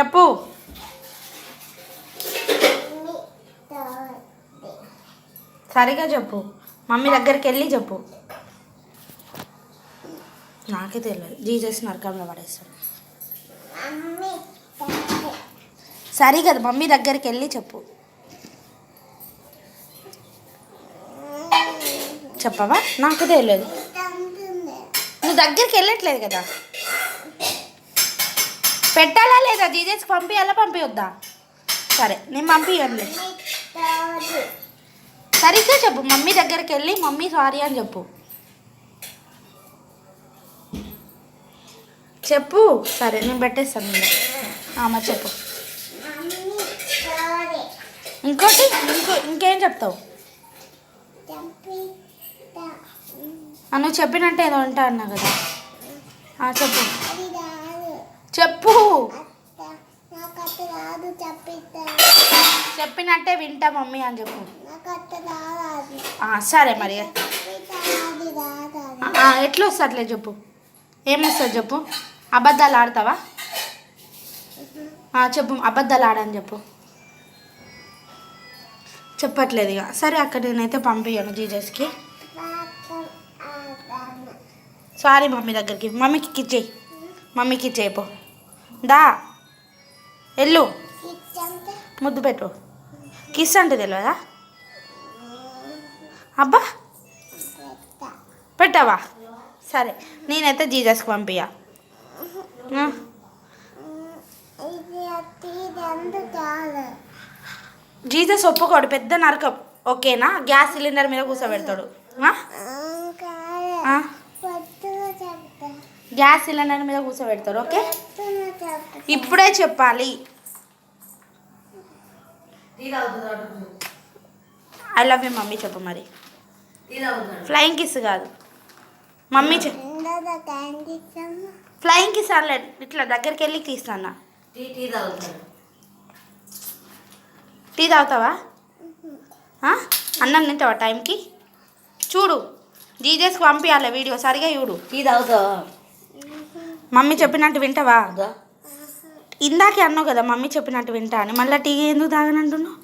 చెప్పు. సరిగా చెప్పు. మమ్మీ దగ్గరికి వెళ్ళి చెప్పు. నాకే తెలియదు. జీజస్ నరకంలో పడేస్తాడు. సరే కదా మమ్మీ దగ్గరికి వెళ్ళి చెప్పు. చెప్పవా? నాకు తెలియదు. నువ్వు దగ్గరికి వెళ్ళట్లేదు కదా. పెట్టాలా లేదా? జీజస్కి పంపించాలా పంపించొద్దా సరే నేను పంపించండి సరిగ్గా చెప్పు. మమ్మీ దగ్గరికి వెళ్ళి మమ్మీ సారీ అని చెప్పు. చెప్పు. సరే నేను పెట్టేస్తాను అమ్మ చెప్పు. ఇంకోటి? ఇంకో ఇంకేం చెప్తావు? నువ్వు చెప్పినట్టు ఏదో ఉంటా అన్నా కదా. చెప్పు. చెప్పు. చెప్పినట్టే వింటా మమ్మీ అని చెప్పు. సరే మరి. ఎట్లా వస్తుందిలే చెప్పు. ఏమొస్తుంది చెప్పు. అబద్ధాలు ఆడతావా? చెప్పు అబద్ధాలు ఆడని చెప్పు. చెప్పట్లేదు ఇక. సరే అక్కడ నేనైతే పంపించాను జీజస్కి. సారీ మమ్మీ దగ్గరికి. మమ్మీకి ఇచ్చేయి మమ్మీకి ఇచ్చేయి పో. దా. ఎల్లు ముద్దు పెట్టు. కిస్ అంటే తెలియదా అబ్బా. పెట్టావా? సరే. నేనైతే జీజస్కి పంపియా జీసస్ ఒప్పుకోడు పెద్ద నరకం. ఓకేనా? గ్యాస్ సిలిండర్ మీద కూర్చోబెడతాడు గ్యాస్ సిలిండర్ మీద కూర్చోబెడతాడు ఓకే? ఇప్పుడే చెప్పాలి. ఐ లవ్ యూ మమ్మీ చెప్పు మరి. ఫ్లయింగ్ కిస్ కాదు. మమ్మీ ఫ్లయింగ్ కిస్ అనలే ఇట్లా దగ్గరికి వెళ్ళి తీస్తానా టీ తాగుతావా? అన్నం తింటావా టైంకి? చూడు జీజస్కి పంపించాలి వీడియో సరిగా చూడు. టీ తాగుతావా? మమ్మీ చెప్పినట్టు వింటావా? ఇందాకే అన్నావు కదా మమ్మీ చెప్పినట్టు వింటా అని. మళ్ళీ టీ ఎందుకు తాగనంటున్నావు?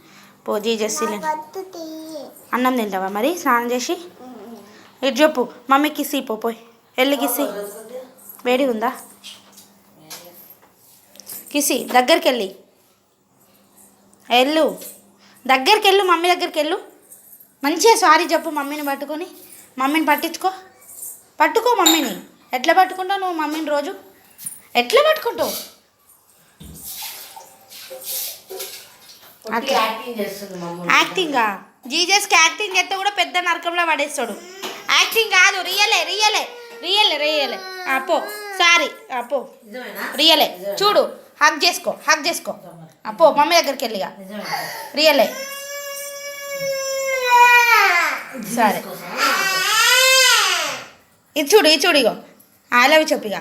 పో జీజస్ సిలిండర్ వద్దు తీయి అన్నం తింటావా మరి? స్నానం చేసి? ఇటు చెప్పు. మమ్మీ కిసి పో పోయి. వెళ్ళి కిసి వేడి ఉందా? కిసి దగ్గరికి వెళ్ళి వెళ్ళు దగ్గరికి వెళ్ళు మమ్మీ దగ్గరికి వెళ్ళు మంచిగా సారీ చెప్పు మమ్మీని పట్టుకొని. మమ్మీని పట్టించుకో. పట్టుకో మమ్మీని. ఎట్లా పట్టుకుంటావు నువ్వు మమ్మీని రోజు? ఎట్లా పట్టుకుంటావు? యాక్టింగ్ జీజస్కి యాక్టింగ్ చేస్తే కూడా పెద్ద నరకంలో పడేస్తాడు. యాక్టింగ్ కాదు రియలే రియలే రియలే రియలే. అపో సారీ అపో రియలే చూడు హక్ చేసుకో హక్ చేసుకో. అపో మమ్మీ దగ్గరికి వెళ్ళిగా రియలే. సరే. ఇది చూడు ఇది చూడు ఇగో. ఐ లవ్ చెప్పిగా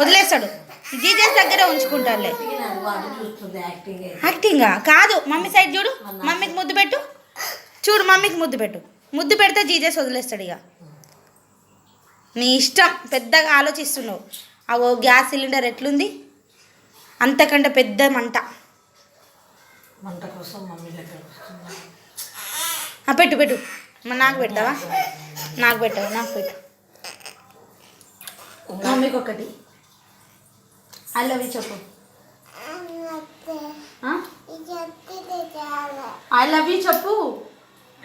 వదిలేస్తాడు. జీజస్ దగ్గరే చూస్తుంది యాక్టింగ్ కాదు. మమ్మీ సైడ్ చూడు. మమ్మీకి ముద్దు పెట్టు. చూడు మమ్మీకి ముద్దు పెట్టు. ముద్దు పెడితే జీజస్ వదిలేస్తాడు ఇక. నీ ఇష్టం. పెద్దగా ఆలోచిస్తున్నావు. అగో గ్యాస్ సిలిండర్ ఎట్లుంది? అంతకంటే పెద్ద మంట. మంట కోసం మమ్మీ దగ్గర పెట్టు పెట్టు. నాకు పెట్టావా నాకు పెట్టావా? నాకు పెట్టు. మమ్మీకి ఒకటి. ఐ లవ్ యూ చెప్పు. ఐ లవ్ యూ చెప్పు.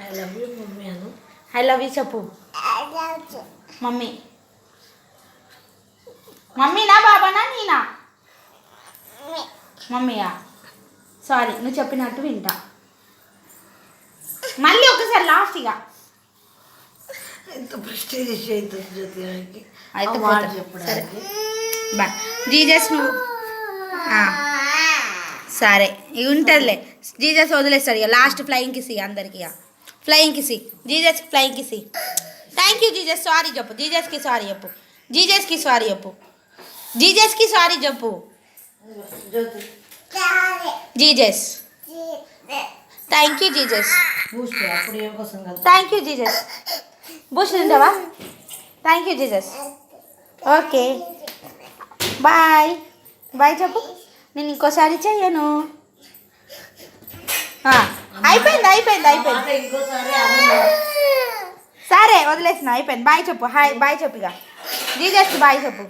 ఐ లవ్ యూ మమ్మీ అను. ఐ లవ్ యూ చెప్పు. మమ్మీ. మమ్మీనా బాబానా నీనా? మమ్మీయా? సారీ నువ్వు చెప్పినట్టు వింటా. మళ్ళీ ఒకసారి లాస్ట్ ఇక. ఎంత ప్రెస్టేజ్ అవుతుంది జ్యోతి అయితే మాట పోతా. చెప్పడానికి. బా జీజస్ నువ్వు. సరే ఇక ఉంటుందిలే. జీజస్ వదిలేస్తాడు ఇక లాస్ట్ ఫ్లయింగ్ కిసి అందరికి ఇక. ఫ్లయింగ్ కిసి జీజస్కి ఫ్లయింగ్ కిసి థ్యాంక్ యూ జీజస్ సారీ చెప్పు. జీజస్కి సారీ చెప్పు. జీజస్కి సారీ చెప్పు. జీజస్కి సారీ చెప్పు. Jesus. Thank you Jesus. Thank you Jesus. Boost తింటావా thank you Jesus. Okay bye bye చెప్పు. నేను ఇంకోసారి చెయ్యను. అయిపోయింది అయిపోయింది అయిపోయింది. సరే వదిలేసిన అయిపోయింది. బాయ్ చెప్పు హాయ్ బాయ్ చెప్పు ఇక. జీజస్కి బాయ్ చెప్పు.